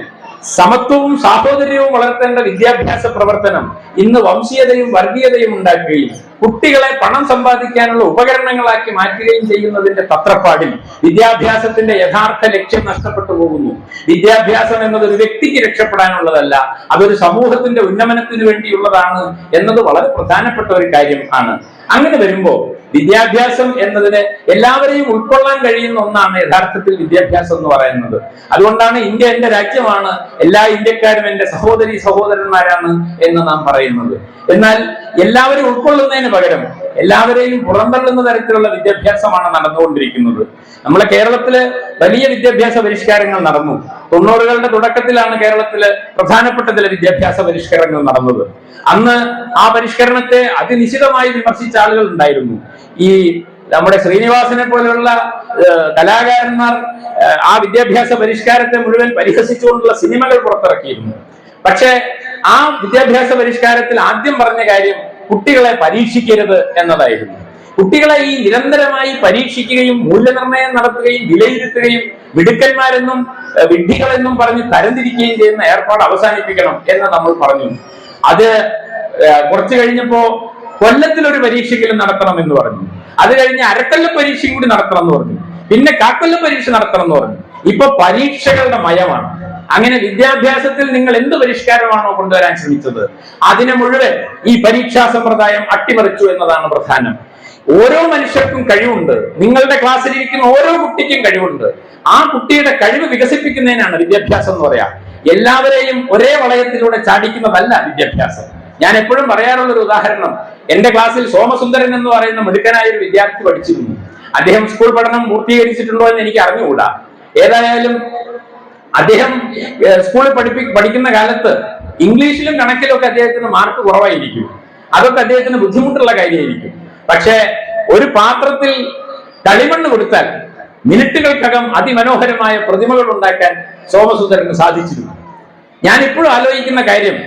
സമത്വവും സാഹോദര്യവും വളർത്തേണ്ട വിദ്യാഭ്യാസ പ്രവർത്തനം ഇന്ന് വംശീയതയും വർഗീയതയും ഉണ്ടാക്കുകയും കുട്ടികളെ പണം സമ്പാദിക്കാനുള്ള ഉപകരണങ്ങളാക്കി മാറ്റുകയും ചെയ്യുന്നതിന്റെ തത്രപ്പാടിൽ വിദ്യാഭ്യാസത്തിന്റെ യഥാർത്ഥ ലക്ഷ്യം നഷ്ടപ്പെട്ടു പോകുന്നു. വിദ്യാഭ്യാസം എന്നത് ഒരു വ്യക്തിക്ക് രക്ഷപ്പെടാനുള്ളതല്ല അതൊരു സമൂഹത്തിന്റെ ഉന്നമനത്തിന് വേണ്ടിയുള്ളതാണ് എന്നത് വളരെ പ്രധാനപ്പെട്ട ഒരു കാര്യം ആണ്. അങ്ങനെ വരുമ്പോ വിദ്യാഭ്യാസം എന്നതിന് എല്ലാവരെയും ഉൾക്കൊള്ളാൻ കഴിയുന്ന ഒന്നാണ് യഥാർത്ഥത്തിൽ വിദ്യാഭ്യാസം എന്ന് പറയുന്നത്. അതുകൊണ്ടാണ് ഇന്ത്യ എന്റെ രാജ്യമാണ് എല്ലാ ഇന്ത്യക്കാരും എന്റെ സഹോദരി സഹോദരന്മാരാണ് എന്ന് നാം പറയുന്നത്. എന്നാൽ എല്ലാവരും ഉൾക്കൊള്ളുന്നതിന് പകരം എല്ലാവരെയും പുറന്തള്ളുന്ന തരത്തിലുള്ള വിദ്യാഭ്യാസമാണ് നടന്നുകൊണ്ടിരിക്കുന്നത്. നമ്മളെ കേരളത്തിൽ വലിയ വിദ്യാഭ്യാസ പരിഷ്കാരങ്ങൾ നടന്നു. തൊണ്ണൂറുകളുടെ തുടക്കത്തിലാണ് കേരളത്തിൽ പ്രധാനപ്പെട്ട ചില വിദ്യാഭ്യാസ പരിഷ്കാരങ്ങൾ നടന്നത്. അന്ന് ആ പരിഷ്കരണത്തെ അതിനിശിതമായി വിമർശിച്ച ആളുകൾ ഉണ്ടായിരുന്നു. ഈ നമ്മുടെ ശ്രീനിവാസനെ പോലെയുള്ള കലാകാരന്മാർ ആ വിദ്യാഭ്യാസ പരിഷ്കാരത്തെ മുഴുവൻ പരിഹസിച്ചുകൊണ്ടുള്ള സിനിമകൾ പുറത്തിറക്കിയിരുന്നു. പക്ഷേ ആ വിദ്യാഭ്യാസ പരിഷ്കാരത്തിൽ ആദ്യം പറഞ്ഞ കാര്യം കുട്ടികളെ പരീക്ഷിക്കരുത് എന്നതായിരുന്നു. കുട്ടികളെ ഈ നിരന്തരമായി പരീക്ഷിക്കുകയും മൂല്യനിർണയം നടത്തുകയും വിലയിരുത്തുകയും മിടുക്കന്മാരെന്നും വിഡ്ഢികളെന്നും പറഞ്ഞ് തരംതിരിക്കുകയും ചെയ്യുന്ന ഏർപ്പാട് അവസാനിപ്പിക്കണം എന്ന് നമ്മൾ പറഞ്ഞു. അത് കുറച്ചു കഴിഞ്ഞപ്പോ കൊല്ലത്തിൽ ഒരു പരീക്ഷയെങ്കിലും നടത്തണം എന്ന് പറഞ്ഞു. അത് കഴിഞ്ഞ് അരക്കൊല്ല പരീക്ഷയും കൂടി നടത്തണം എന്ന് പറഞ്ഞു. പിന്നെ കാക്കൊല്ല പരീക്ഷ നടത്തണം എന്ന് പറഞ്ഞു. ഇപ്പൊ പരീക്ഷകളുടെ മയമാണ്. അങ്ങനെ വിദ്യാഭ്യാസത്തിൽ നിങ്ങൾ എന്ത് പരിഷ്കാരമാണോ കൊണ്ടുവരാൻ ശ്രമിച്ചത്? അതിനെ മുഴുവൻ ഈ പരീക്ഷാ സമ്പ്രദായം അട്ടിമറിച്ചു എന്നതാണ് പ്രധാനം. ഓരോ മനുഷ്യർക്കും കഴിവുണ്ട്. നിങ്ങളുടെ ക്ലാസ്സിൽ ഇരിക്കുന്ന ഓരോ കുട്ടിക്കും കഴിവുണ്ട്. ആ കുട്ടിയുടെ കഴിവ് വികസിപ്പിക്കുന്നതിനാണ് വിദ്യാഭ്യാസം എന്ന് പറയാം. എല്ലാവരെയും ഒരേ വളയത്തിലൂടെ ചാടിക്കുന്നതല്ല വിദ്യാഭ്യാസം. ഞാൻ എപ്പോഴും പറയാറുള്ള ഒരു ഉദാഹരണം. എന്റെ ക്ലാസ്സിൽ സോമസുന്ദരൻ എന്ന് പറയുന്ന മിടുക്കനായ ഒരു വിദ്യാർത്ഥി പഠിച്ചിരുന്നു. അദ്ദേഹം സ്കൂൾ പഠനം പൂർത്തീകരിച്ചിട്ടുണ്ടോ എന്ന് എനിക്ക് അറിഞ്ഞുകൂടാ. ഏതായാലും അദ്ദേഹം സ്കൂളിൽ പഠിപ്പി പഠിക്കുന്ന കാലത്ത് ഇംഗ്ലീഷിലും കണക്കിലും ഒക്കെ അദ്ദേഹത്തിന് മാർക്ക് കുറവായിരിക്കും. അതൊക്കെ അദ്ദേഹത്തിന് ബുദ്ധിമുട്ടുള്ള കാര്യമായിരിക്കും. പക്ഷേ ഒരു പാത്രത്തിൽ കളിമണ്ണ് കൊടുത്താൽ മിനിറ്റുകൾക്കകം അതിമനോഹരമായ പ്രതിമകൾ ഉണ്ടാക്കാൻ സോമസുന്ദരന് സാധിച്ചിരുന്നു. ഞാൻ ഇപ്പോഴും ആലോചിക്കുന്ന കാര്യം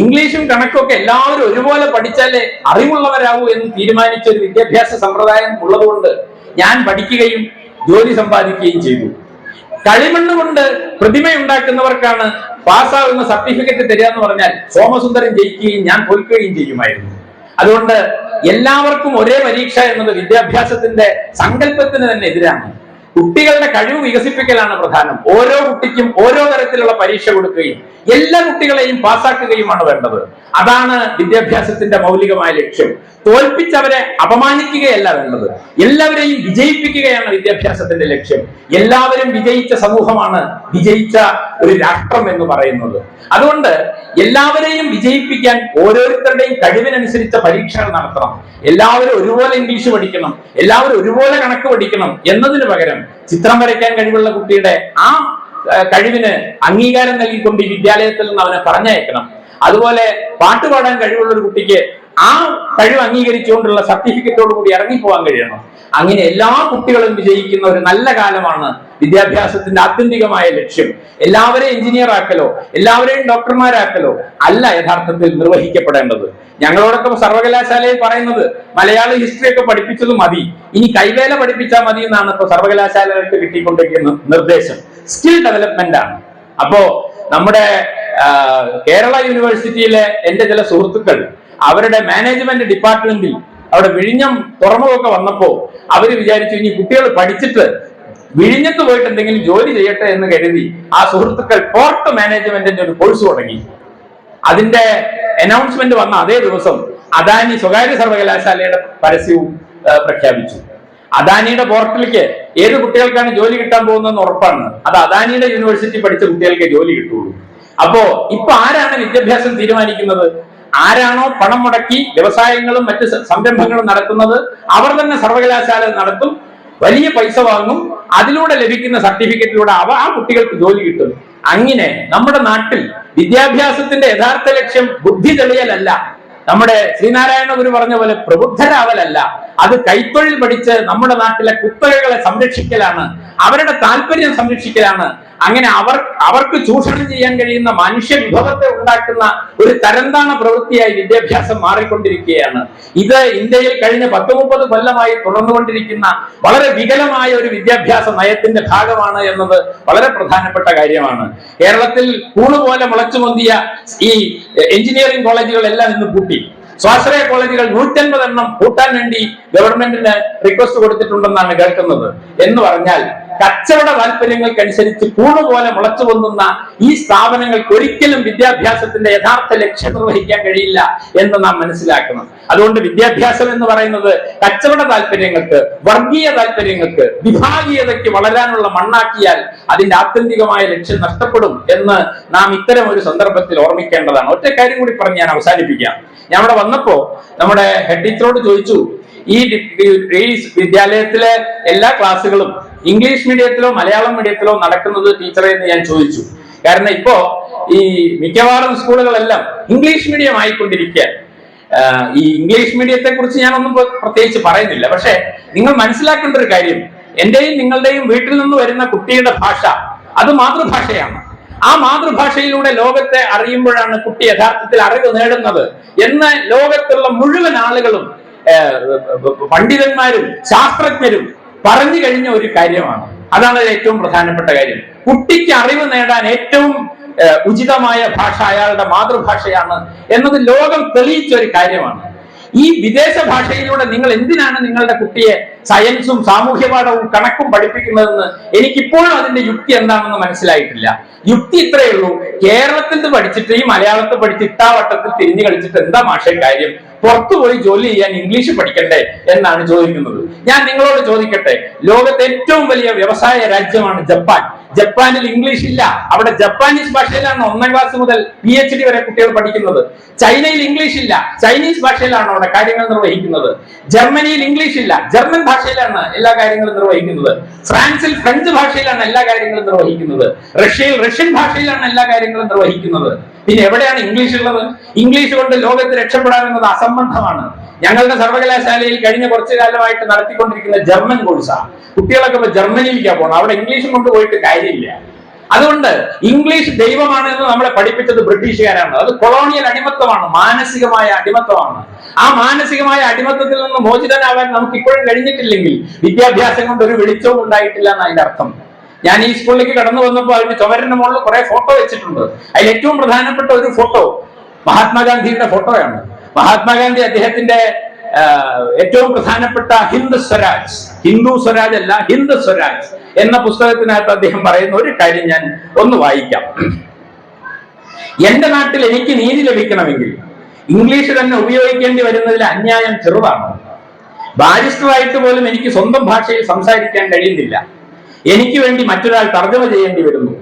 ഇംഗ്ലീഷും കണക്കൊക്കെ എല്ലാവരും ഒരുപോലെ പഠിച്ചാലേ അറിവുള്ളവരാകൂ എന്ന് തീരുമാനിച്ച ഒരു വിദ്യാഭ്യാസ സമ്പ്രദായം ഉള്ളതുകൊണ്ട് ഞാൻ പഠിക്കുകയും ജോലി സമ്പാദിക്കുകയും ചെയ്തു. കളിമണ്ണ് കൊണ്ട് പ്രതിമയുണ്ടാക്കുന്നവർക്കാണ് പാസ്സാകുന്ന സർട്ടിഫിക്കറ്റ് തരിക എന്ന് പറഞ്ഞാൽ സോമസുന്ദരൻ ജയിക്കുകയും ഞാൻ തോൽക്കുകയും ചെയ്യുമായിരുന്നു. അതുകൊണ്ട് എല്ലാവർക്കും ഒരേ പരീക്ഷ എന്നത് വിദ്യാഭ്യാസത്തിന്റെ സങ്കല്പത്തിന് തന്നെ എതിരാണ്. കുട്ടികളുടെ കഴിവ് വികസിപ്പിക്കലാണ് പ്രധാനം. ഓരോ കുട്ടിക്കും ഓരോ തരത്തിലുള്ള പരീക്ഷ കൊടുക്കുകയും എല്ലാ കുട്ടികളെയും പാസ്സാക്കുകയുമാണ് വേണ്ടത്. അതാണ് വിദ്യാഭ്യാസത്തിന്റെ മൗലികമായ ലക്ഷ്യം. തോൽപ്പിച്ചവരെ അപമാനിക്കുകയല്ല വേണ്ടത്. എല്ലാവരെയും വിജയിപ്പിക്കുകയാണ് വിദ്യാഭ്യാസത്തിന്റെ ലക്ഷ്യം. എല്ലാവരും വിജയിച്ച സമൂഹമാണ് വിജയിച്ച ഒരു രാഷ്ട്രം എന്ന് പറയുന്നത്. അതുകൊണ്ട് എല്ലാവരെയും വിജയിപ്പിക്കാൻ ഓരോരുത്തരുടെയും കഴിവിനനുസരിച്ച പരീക്ഷകൾ നടത്തണം. എല്ലാവരും ഒരുപോലെ ഇംഗ്ലീഷ് പഠിക്കണം. എല്ലാവരും ഒരുപോലെ കണക്ക് പഠിക്കണം എന്നതിന് പകരം ചിത്രം വരയ്ക്കാൻ കഴിവുള്ള കുട്ടിയുടെ ആ കഴിവിന് അംഗീകാരം നൽകിക്കൊണ്ട് വിദ്യാലയത്തിൽ നിന്ന് അവനെ പറഞ്ഞയക്കണം. അതുപോലെ പാട്ട് പാടാൻ കഴിവുള്ള ഒരു കുട്ടിക്ക് ആ കഴിവ് അംഗീകരിച്ചുകൊണ്ടുള്ള സർട്ടിഫിക്കറ്റോടുകൂടി ഇറങ്ങിപ്പോകാൻ കഴിയണം. അങ്ങനെ എല്ലാ കുട്ടികളും വിജയിക്കുന്ന ഒരു നല്ല കാലമാണ് വിദ്യാഭ്യാസത്തിന്റെ ആത്യന്തികമായ ലക്ഷ്യം. എല്ലാവരെയും എഞ്ചിനീയർ ആക്കലോ എല്ലാവരെയും ഡോക്ടർമാരാക്കലോ അല്ല യഥാർത്ഥത്തിൽ നിർവഹിക്കപ്പെടേണ്ടത്. ഞങ്ങളോടൊക്കെ സർവകലാശാലയിൽ പറയുന്നത് മലയാള ഹിസ്റ്ററി ഒക്കെ പഠിപ്പിച്ചത് മതി. ഇനി കൈവേല പഠിപ്പിച്ചാൽ മതി എന്നാണ് ഇപ്പൊ സർവകലാശാലകൾക്ക് കിട്ടിക്കൊണ്ടിരിക്കുന്ന നിർദ്ദേശം. സ്കിൽ ഡെവലപ്മെന്റ് ആണ്. അപ്പോ നമ്മുടെ കേരള യൂണിവേഴ്സിറ്റിയിലെ എന്റെ ചില സുഹൃത്തുക്കൾ അവരുടെ മാനേജ്മെന്റ് ഡിപ്പാർട്ട്മെന്റിൽ അവിടെ വിഴിഞ്ഞം തുറമുഖമൊക്കെ വന്നപ്പോ അവർ വിചാരിച്ചു ഇനി കുട്ടികൾ പഠിച്ചിട്ട് വിഴിഞ്ഞത്ത് പോയിട്ട് എന്തെങ്കിലും ജോലി ചെയ്യട്ടെ എന്ന് കരുതി ആ സുഹൃത്തുക്കൾ പോർട്ട് മാനേജ്മെന്റിന്റെ ഒരു കോഴ്സ് തുടങ്ങി. അതിന്റെ അനൗൺസ്മെന്റ് വന്ന അതേ ദിവസം അദാനി സ്വകാര്യ സർവകലാശാലയുടെ പരസ്യവും പ്രഖ്യാപിച്ചു. അദാനിയുടെ പോർട്ടലിലേക്ക് ഏത് കുട്ടികൾക്കാണ് ജോലി കിട്ടാൻ പോകുന്നതെന്ന് ഉറപ്പാണ്. അത് അദാനിയുടെ യൂണിവേഴ്സിറ്റി പഠിച്ച കുട്ടികൾക്ക് ജോലി കിട്ടുള്ളൂ. അപ്പോ ഇപ്പൊ ആരാണ് വിദ്യാഭ്യാസം തീരുമാനിക്കുന്നത്? ആരാണോ പണം മുടക്കി വ്യവസായങ്ങളും മറ്റ് സംരംഭങ്ങളും നടത്തുന്നത്? അവർ തന്നെ സർവകലാശാല നടത്തും. വലിയ പൈസ വാങ്ങും അതിലൂടെ ലഭിക്കുന്ന സർട്ടിഫിക്കറ്റിലൂടെ അവ ആ കുട്ടികൾക്ക് ജോലി കിട്ടും. അങ്ങനെ നമ്മുടെ നാട്ടിൽ വിദ്യാഭ്യാസത്തിന്റെ യഥാർത്ഥ ലക്ഷ്യം ബുദ്ധി തെളിയലല്ല നമ്മുടെ ശ്രീനാരായണ ഗുരു പറഞ്ഞ പോലെ പ്രബുദ്ധരാവലല്ല. അത് കൈത്തൊഴിൽ പഠിച്ച് നമ്മുടെ നാട്ടിലെ കുത്തകകളെ സംരക്ഷിക്കലാണ്. അവരുടെ താല്പര്യം സംരക്ഷിക്കലാണ്. അങ്ങനെ അവർ അവർക്ക് ചൂഷണം ചെയ്യാൻ കഴിയുന്ന മനുഷ്യ വിഭവത്തെ ഉണ്ടാക്കുന്ന ഒരു തരംതാണ പ്രവൃത്തിയായി വിദ്യാഭ്യാസം മാറിക്കൊണ്ടിരിക്കുകയാണ്. ഇത് ഇന്ത്യയിൽ കഴിഞ്ഞ പത്ത് മുപ്പത് കൊല്ലമായി തുടർന്നുകൊണ്ടിരിക്കുന്ന വളരെ വികലമായ ഒരു വിദ്യാഭ്യാസ നയത്തിന്റെ ഭാഗമാണ് എന്നത് വളരെ പ്രധാനപ്പെട്ട കാര്യമാണ്. കേരളത്തിൽ കൂണുപോലെ മുളച്ചു പൊന്തിയ ഈ എഞ്ചിനീയറിംഗ് കോളേജുകളെല്ലാം ഇന്ന് പൂട്ടി. സ്വാശ്രയ കോളേജുകൾ നൂറ്റൻപത് എണ്ണം കൂട്ടാൻ വേണ്ടി ഗവൺമെന്റിന് റിക്വസ്റ്റ് കൊടുത്തിട്ടുണ്ടെന്നാണ് കേൾക്കുന്നത്. എന്ന് പറഞ്ഞാൽ കച്ചവട താല്പര്യങ്ങൾക്കനുസരിച്ച് കൂണുപോലെ മുളച്ചു പൊന്നുന്ന ഈ സ്ഥാപനങ്ങൾക്ക് ഒരിക്കലും വിദ്യാഭ്യാസത്തിന്റെ യഥാർത്ഥ ലക്ഷ്യം നിർവഹിക്കാൻ കഴിയില്ല എന്ന് നാം മനസ്സിലാക്കണം. അതുകൊണ്ട് വിദ്യാഭ്യാസം എന്ന് പറയുന്നത് കച്ചവട താല്പര്യങ്ങൾക്ക് വർഗീയ താല്പര്യങ്ങൾക്ക് വിഭാഗീയതയ്ക്ക് വളരാനുള്ള മണ്ണാക്കിയാൽ അതിന്റെ ആത്യന്തികമായ ലക്ഷ്യം നഷ്ടപ്പെടും എന്ന് നാം ഇത്തരം ഒരു സന്ദർഭത്തിൽ ഓർമ്മിക്കേണ്ടതാണ്. ഒറ്റ കാര്യം കൂടി പറഞ്ഞ് ഞാൻ അവസാനിപ്പിക്കാം. ഞാൻ അവിടെ വന്നപ്പോ നമ്മുടെ ഹെഡ് ടീച്ചറോട് ചോദിച്ചു ഈ വിദ്യാലയത്തിലെ എല്ലാ ക്ലാസ്സുകളും ഇംഗ്ലീഷ് മീഡിയത്തിലോ മലയാളം മീഡിയത്തിലോ നടക്കുന്നത് ടീച്ചറെ എന്ന് ഞാൻ ചോദിച്ചു. കാരണം ഇപ്പോ ഈ മിക്കവാറും സ്കൂളുകളെല്ലാം ഇംഗ്ലീഷ് മീഡിയം ആയിക്കൊണ്ടിരിക്കുക. ഈ ഇംഗ്ലീഷ് മീഡിയത്തെ കുറിച്ച് ഞാനൊന്നും പ്ര- പ്രത്യേകിച്ച് പറയുന്നില്ല. പക്ഷെ നിങ്ങൾ മനസ്സിലാക്കേണ്ട ഒരു കാര്യം. എന്റെയും നിങ്ങളുടെയും വീട്ടിൽ നിന്ന് വരുന്ന കുട്ടിയുടെ ഭാഷ അത് മാതൃഭാഷയാണ്. ആ മാതൃഭാഷയിലൂടെ ലോകത്തെ അറിയുമ്പോഴാണ് കുട്ടി യഥാർത്ഥത്തിൽ അറിവ് നേടുന്നത് എന്ന് ലോകത്തുള്ള മുഴുവൻ ആളുകളും പണ്ഡിതന്മാരും ശാസ്ത്രജ്ഞരും പറഞ്ഞു കഴിഞ്ഞ ഒരു കാര്യമാണ്. അതാണ് ഏറ്റവും പ്രധാനപ്പെട്ട കാര്യം. കുട്ടിക്ക് അറിവ് നേടാൻ ഏറ്റവും ഉചിതമായ ഭാഷ അയാളുടെ മാതൃഭാഷയാണ് എന്നത് ലോകം തെളിയിച്ച ഒരു കാര്യമാണ്. ഈ വിദേശ ഭാഷയിലൂടെ നിങ്ങൾ എന്തിനാണ് നിങ്ങളുടെ കുട്ടിയെ സയൻസും സാമൂഹ്യ പാഠവും കണക്കും പഠിപ്പിക്കുന്നതെന്ന് എനിക്കിപ്പോഴും അതിന്റെ യുക്തി എന്താണെന്ന് മനസ്സിലായിട്ടില്ല. യുക്തി ഇത്രയേ ഉള്ളൂ. കേരളത്തിൽ പഠിച്ചിട്ട് ഈ മലയാളത്തിൽ പഠിച്ച് ഇട്ടാവട്ടത്തിൽ തിരിഞ്ഞു കളിച്ചിട്ട് എന്താ മാഷേ കാര്യം? പുറത്തു പോയി ജോലി ചെയ്യാൻ ഇംഗ്ലീഷ് പഠിക്കണ്ടേ എന്നാണ് ചോദിക്കുന്നത് ഞാൻ നിങ്ങളോട് ചോദിക്കട്ടെ ലോകത്തെ ഏറ്റവും വലിയ വ്യവസായ രാജ്യമാണ് ജപ്പാൻ. ജപ്പാനിൽ ഇംഗ്ലീഷ് ഇല്ല. അവിടെ ജപ്പാനീസ് ഭാഷയിലാണ് ഒന്നാം ക്ലാസ് മുതൽ പി എച്ച് ഡി വരെ കുട്ടികൾ പഠിക്കുന്നത്. ചൈനയിൽ ഇംഗ്ലീഷ് ഇല്ല. ചൈനീസ് ഭാഷയിലാണ് അവിടെ കാര്യങ്ങൾ നിർവഹിക്കുന്നത്. ജർമ്മനിയിൽ ഇംഗ്ലീഷ് ഇല്ല. ജർമ്മൻ ഭാഷയിലാണ് എല്ലാ കാര്യങ്ങളും നിർവഹിക്കുന്നത്. ഫ്രാൻസിൽ ഫ്രഞ്ച് ഭാഷയിലാണ് എല്ലാ കാര്യങ്ങളും നിർവഹിക്കുന്നത്. റഷ്യയിൽ റഷ്യൻ ഭാഷയിലാണ് എല്ലാ കാര്യങ്ങളും നിർവഹിക്കുന്നത്. പിന്നെ എവിടെയാണ് ഇംഗ്ലീഷ് ഉള്ളത്? ഇംഗ്ലീഷ് കൊണ്ട് ലോകത്ത് രക്ഷപ്പെടാമെന്നത് അസംബന്ധമാണ്. ഞങ്ങളുടെ സർവകലാശാലയിൽ കഴിഞ്ഞ കുറച്ചു കാലമായിട്ട് നടത്തിക്കൊണ്ടിരിക്കുന്ന ജർമ്മൻ കോഴ്സാണ് കുട്ടികളൊക്കെ ജർമ്മനിയിലേക്കാണ് പോകണം അവിടെ ഇംഗ്ലീഷും കൊണ്ട് പോയിട്ട് കാര്യമില്ല. അതുകൊണ്ട് ഇംഗ്ലീഷ് ദൈവമാണ് എന്ന് നമ്മളെ പഠിപ്പിച്ചത് ബ്രിട്ടീഷുകാരാണ്. അത് കൊളോണിയൽ അടിമത്തമാണ് മാനസികമായ അടിമത്തമാണ് ആ മാനസികമായ അടിമത്തത്തിൽ നിന്ന് മോചിതനാവാൻ നമുക്ക് ഇപ്പോഴും കഴിഞ്ഞിട്ടില്ലെങ്കിൽ വിദ്യാഭ്യാസം കൊണ്ട് ഒരു വെളിച്ചവും ഉണ്ടായിട്ടില്ല എന്ന് അതിന്റെ അർത്ഥം. ഞാൻ ഈ സ്കൂളിലേക്ക് കടന്നു വന്നപ്പോൾ അതിന്റെ ചുമരിന്റെ മുകളിൽ കുറെ ഫോട്ടോ വെച്ചിട്ടുണ്ട്. അതിൽ ഏറ്റവും പ്രധാനപ്പെട്ട ഒരു ഫോട്ടോ മഹാത്മാഗാന്ധിയുടെ ഫോട്ടോയാണ് മഹാത്മാഗാന്ധി അദ്ദേഹത്തിന്റെ ഏറ്റവും പ്രധാനപ്പെട്ട ഹിന്ദു സ്വരാജ് ഹിന്ദു സ്വരാജ് അല്ല ഹിന്ദു സ്വരാജ് എന്ന പുസ്തകത്തിനകത്ത് അദ്ദേഹം പറയുന്ന ഒരു കാര്യം ഞാൻ ഒന്ന് വായിക്കാം. എന്റെ നാട്ടിൽ എനിക്ക് നീതി ലഭിക്കണമെങ്കിൽ ഇംഗ്ലീഷ് തന്നെ ഉപയോഗിക്കേണ്ടി വരുന്നതിൽ അന്യായം ചെറുതാണ്. ബാരിസ്റ്ററായിട്ട് പോലും എനിക്ക് സ്വന്തം ഭാഷയിൽ സംസാരിക്കാൻ കഴിയുന്നില്ല. എനിക്ക് വേണ്ടി മറ്റൊരാൾ തർജമ ചെയ്യേണ്ടി വരുന്നു.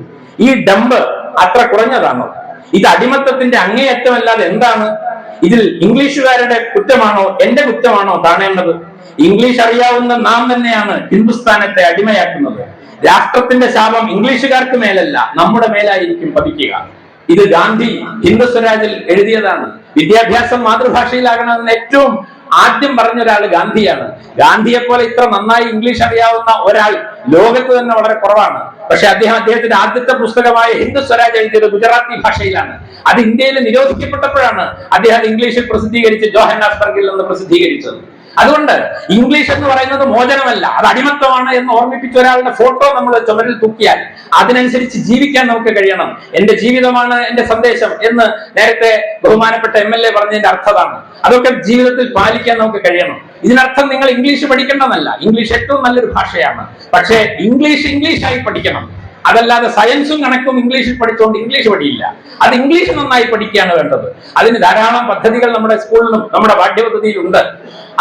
ഈ ഡമ്പ് അത്ര കുറഞ്ഞതാണോ? ഇത് അടിമത്തത്തിന്റെ അങ്ങേയറ്റമല്ലാതെ എന്താണ്? ഇതിൽ ഇംഗ്ലീഷുകാരുടെ കുറ്റമാണോ? എന്റെ കുറ്റമാണോ കാണേണ്ടത് ഇംഗ്ലീഷ് അറിയാവുന്ന നാം തന്നെയാണ് ഹിന്ദുസ്ഥാനത്തെ അടിമയാക്കുന്നത്. രാഷ്ട്രത്തിന്റെ ശാപം ഇംഗ്ലീഷുകാർക്ക് മേലല്ല നമ്മുടെ മേലായിരിക്കും പതിക്കുക. ഇത് ഗാന്ധി ഹിന്ദു സ്വരാജിൽ എഴുതിയതാണ്. വിദ്യാഭ്യാസം മാതൃഭാഷയിലാകണമെന്ന് ഏറ്റവും ആദ്യം പറഞ്ഞ ഒരാൾ ഗാന്ധിയാണ്. ഗാന്ധിയെ പോലെ ഇത്ര നന്നായി ഇംഗ്ലീഷ് അറിയാവുന്ന ഒരാൾ ലോകത്ത് തന്നെ വളരെ കുറവാണ്. പക്ഷെ അദ്ദേഹം അദ്ദേഹത്തിന്റെ ആദ്യത്തെ പുസ്തകമായ ഹിന്ദു സ്വരാജ് എഴുതിയത് ഗുജറാത്തി ഭാഷയിലാണ്. അത് ഇന്ത്യയിൽ നിരോധിക്കപ്പെട്ടപ്പോഴാണ് അദ്ദേഹം ഇംഗ്ലീഷിൽ പ്രസിദ്ധീകരിച്ച് ജോഹന്നാസ്ബർഗിൽ നിന്ന് പ്രസിദ്ധീകരിച്ചത്. അതുകൊണ്ട് ഇംഗ്ലീഷ് എന്ന് പറയുന്നത് മോചനമല്ല. അത് അടിമത്തമാണ് എന്ന് ഓർമ്മിപ്പിച്ച ഒരാളുടെ ഫോട്ടോ നമ്മൾ ചുമരിൽ തൂക്കിയാൽ അതിനനുസരിച്ച് ജീവിക്കാൻ നമുക്ക് കഴിയണം. എന്റെ ജീവിതമാണ് എന്റെ സന്ദേശം എന്ന് നേരത്തെ ബഹുമാനപ്പെട്ട എം എൽ എ പറഞ്ഞതിന്റെ അർത്ഥതാണ്. അതൊക്കെ ജീവിതത്തിൽ പാലിക്കാൻ നമുക്ക് കഴിയണം. ഇതിനർത്ഥം നിങ്ങൾ ഇംഗ്ലീഷ് പഠിക്കണമെന്നല്ല ഇംഗ്ലീഷ് ഏറ്റവും നല്ലൊരു ഭാഷയാണ്. പക്ഷേ ഇംഗ്ലീഷ് ഇംഗ്ലീഷായി പഠിക്കണം. അതല്ലാതെ സയൻസും കണക്കും ഇംഗ്ലീഷിൽ പഠിച്ചുകൊണ്ട് ഇംഗ്ലീഷ് പഠിയില്ല. അത് ഇംഗ്ലീഷ് നന്നായി പഠിക്കുകയാണ് വേണ്ടത്. അതിന് ധാരാളം പദ്ധതികൾ നമ്മുടെ സ്കൂളിലും നമ്മുടെ പാഠ്യപദ്ധതിയിലുണ്ട്.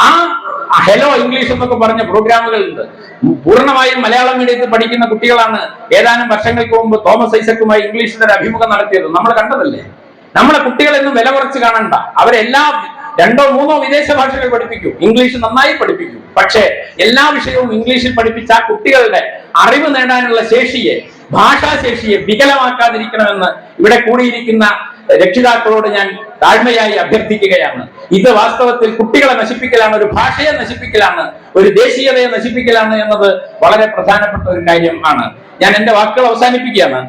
ആ ഹലോ ഇംഗ്ലീഷ് എന്നൊക്കെ പറഞ്ഞ പ്രോഗ്രാമുകൾ ഉണ്ട് പൂർണമായും മലയാളം മീഡിയത്തിൽ പഠിക്കുന്ന കുട്ടികളാണ് ഏതാനും വർഷങ്ങൾക്ക് മുമ്പ് തോമസ് ഐസക്കുമായി ഇംഗ്ലീഷിന്റെ ഒരു അഭിമുഖം നടത്തിയത്. നമ്മൾ കണ്ടതല്ലേ? നമ്മളെ കുട്ടികളെന്നും വില കുറച്ച് കാണണ്ട. അവരെല്ലാ രണ്ടോ മൂന്നോ വിദേശ ഭാഷകൾ പഠിപ്പിക്കും. ഇംഗ്ലീഷ് നന്നായി പഠിപ്പിക്കും. പക്ഷേ എല്ലാ വിഷയവും ഇംഗ്ലീഷിൽ പഠിപ്പിച്ച കുട്ടികളുടെ അറിവ് നേടാനുള്ള ശേഷിയെ ഭാഷാശേഷിയെ വികലമാക്കാതിരിക്കണമെന്ന് ഇവിടെ കൂടിയിരിക്കുന്ന രക്ഷിതാക്കളോട് ഞാൻ താഴ്മയായി അഭ്യർത്ഥിക്കുകയാണ്. ഇത് വാസ്തവത്തിൽ കുട്ടികളെ നശിപ്പിക്കലാണ് ഒരു ഭാഷയെ നശിപ്പിക്കലാണ് ഒരു ദേശീയതയെ നശിപ്പിക്കലാണ് എന്നത് വളരെ പ്രധാനപ്പെട്ട ഒരു കാര്യമാണ് ഞാൻ എന്റെ വാക്കുകൾ അവസാനിപ്പിക്കുകയാണ്.